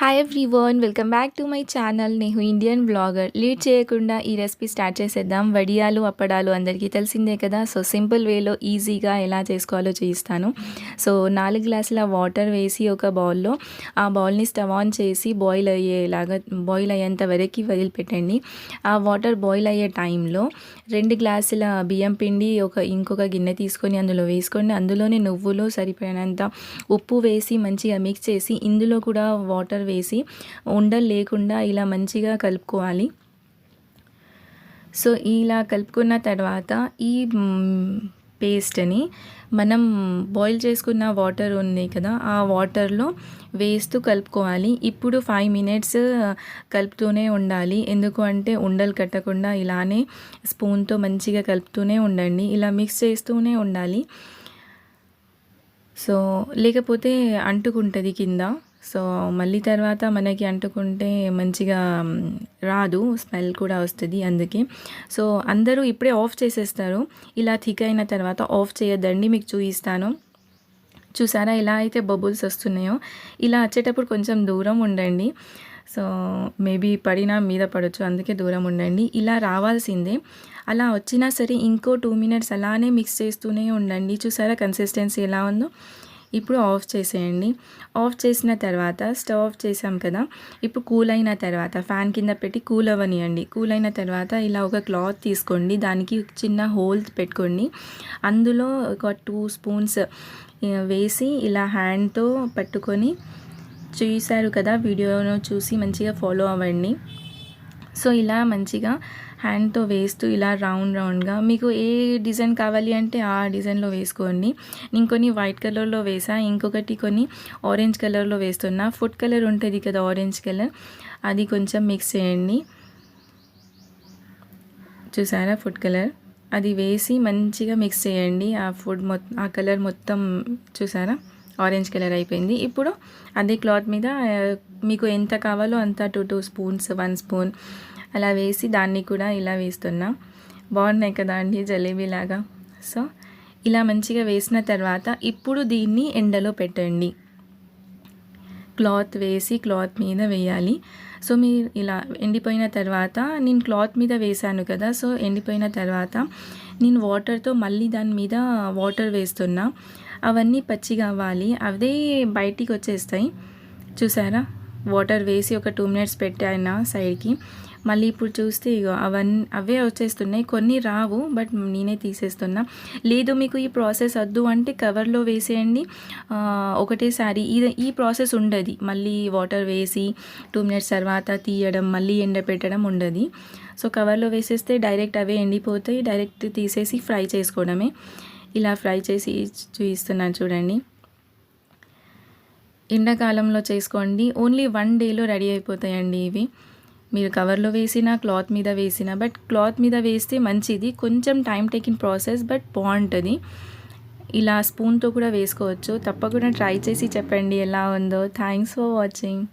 Hi everyone welcome back to my channel నేను Indian blogger lead చేయకుండా ఈ recipe start చేసేద్దాం. వడియాలు అప్పడాలు అందరికీ తెలిసిందే కదా. సో సింపుల్ వేలో ఈజీగా ఎలా చేసుకోవాలో చేయిస్తాను సో నాలుగు గ్లాసుల వాటర్ వేసి ఒక బౌల్లో ఆ బౌల్ని స్టవ్ ఆన్ చేసి బాయిల్ అయ్యేలాగా బాయిల్ అయ్యేంత వరకు వదిలిపెట్టండి. ఆ వాటర్ బాయిల్ అయ్యే టైంలో రెండు గ్లాసుల బియ్యం పిండి ఒక ఇంకొక గిన్నె తీసుకొని అందులో వేసుకోండి. అందులోనే నువ్వులు సరిపోయినంత ఉప్పు వేసి మంచిగా మిక్స్ చేసి ఇందులో కూడా వాటర్ వేసి ఉండలు లేకుండా ఇలా మంచిగా కలుపుకోవాలి. సో ఇలా కలుపుకున్న తర్వాత ఈ పేస్ట్ని మనం బాయిల్ చేసుకున్న వాటర్ ఉంది కదా ఆ వాటర్లో వేస్తూ కలుపుకోవాలి. ఇప్పుడు ఫైవ్ మినిట్స్ కలుపుతూనే ఉండాలి. ఎందుకు అంటే ఉండలు కట్టకుండా ఇలానే స్పూన్తో మంచిగా కలుపుతూనే ఉండండి. ఇలా మిక్స్ చేస్తూనే ఉండాలి. సో లేకపోతే అంటుకుంటుంది కింద. సో మళ్ళీ తర్వాత మనకి అంటుకుంటే మంచిగా రాదు స్మెల్ కూడా వస్తుంది అందుకే. సో అందరూ ఇప్పుడే ఆఫ్ చేసేస్తారు. ఇలా థిక్ అయిన తర్వాత ఆఫ్ చేయొద్దండి మీకు చూపిస్తాను. చూసారా ఎలా అయితే బబుల్స్ వస్తున్నాయో? ఇలా వచ్చేటప్పుడు కొంచెం దూరం ఉండండి. సో మేబీ పడినా మీద పడవచ్చు అందుకే దూరం ఉండండి. ఇలా రావాల్సిందే. అలా వచ్చినా సరే ఇంకో టూ మినిట్స్ అలానే మిక్స్ చేస్తూనే ఉండండి. చూసారా కన్సిస్టెన్సీ ఎలా ఉందో? ఇప్పుడు ఆఫ్ చేసేయండి. ఆఫ్ చేసిన తర్వాత స్టవ్ ఆఫ్ చేసాం కదా ఇప్పుడు కూల్ అయిన తర్వాత ఫ్యాన్ కింద పెట్టి కూల్ అవ్వనియండి. కూల్ అయిన తర్వాత ఇలా ఒక క్లాత్ తీసుకోండి. దానికి చిన్న హోల్స్ పెట్టుకోండి. అందులో ఒక టూ స్పూన్స్ వేసి ఇలా హ్యాండ్తో పట్టుకొని చూశారు కదా వీడియోను చూసి మంచిగా ఫాలో అవ్వండి. సో ఇలా మంచిగా హ్యాండ్తో వేస్తూ ఇలా రౌండ్ రౌండ్గా మీకు ఏ డిజైన్ కావాలి అంటే ఆ డిజైన్లో వేసుకోండి. నేను కొన్ని వైట్ కలర్లో వేసా ఇంకొకటి కొన్ని ఆరెంజ్ కలర్లో వేస్తున్నా. ఫుడ్ కలర్ ఉంటుంది కదా ఆరెంజ్ కలర్ అది కొంచెం మిక్స్ చేయండి. చూసారా ఫుడ్ కలర్ అది వేసి మంచిగా మిక్స్ చేయండి. ఆ ఫుడ్ మొత్తం ఆ కలర్ మొత్తం చూసారా? ఆరెంజ్ కలర్ అయిపోయింది. ఇప్పుడు అదే క్లాత్ మీద మీకు ఎంత కావాలో అంత two two spoons one spoon అలా వేసి దాన్ని కూడా ఇలా వేస్తున్నా. బాగున్నాయి కదా అండి జలేబీలాగా. సో ఇలా మంచిగా వేసిన తర్వాత ఇప్పుడు దీన్ని ఎండలో పెట్టండి. క్లాత్ వేసి క్లాత్ మీద వేయాలి. సో మీరు ఇలా ఎండిపోయిన తర్వాత నేను క్లాత్ మీద వేసాను కదా సో ఎండిపోయిన తర్వాత నేను వాటర్తో మళ్ళీ దాని మీద వాటర్ వేస్తున్నా. అవన్నీ పచ్చిగా అవ్వాలి. అదే బయటికి వచ్చేస్తాయి. చూసారా? వాటర్ వేసి ఒక టూ మినిట్స్ పెట్టాను సైడ్కి. మళ్ళీ ఇప్పుడు చూస్తే ఇగో అవన్నీ అవే వచ్చేస్తున్నాయి. కొన్ని రావు బట్ నేనే తీసేస్తున్నా. లేదు మీకు ఈ ప్రాసెస్ వద్దు అంటే కవర్లో వేసేయండి. ఒకటేసారి ఇది ఈ ప్రాసెస్ ఉండదు. మళ్ళీ వాటర్ వేసి టూ మినిట్స్ తర్వాత తీయడం మళ్ళీ ఎండ పెట్టడం ఉండదు. సో కవర్లో వేసేస్తే డైరెక్ట్ అవే ఎండిపోతాయి. డైరెక్ట్ తీసేసి ఫ్రై చేసుకోవడమే. ఇలా ఫ్రై చేసి చూపిస్తున్నాను చూడండి. ఎండాకాలంలో చేసుకోండి. ఓన్లీ వన్ డేలో రెడీ అయిపోతాయండి ఇవి. మీరు కవర్లో వేసినా క్లాత్ మీద వేసినా బట్ క్లాత్ మీద వేస్తే మంచిది. కొంచెం టైం టేకింగ్ ప్రాసెస్ బట్ బాగుంటుంది. ఇలా స్పూన్తో కూడా వేసుకోవచ్చు. తప్పకుండా ట్రై చేసి చెప్పండి ఎలా ఉందో. Thanks for watching.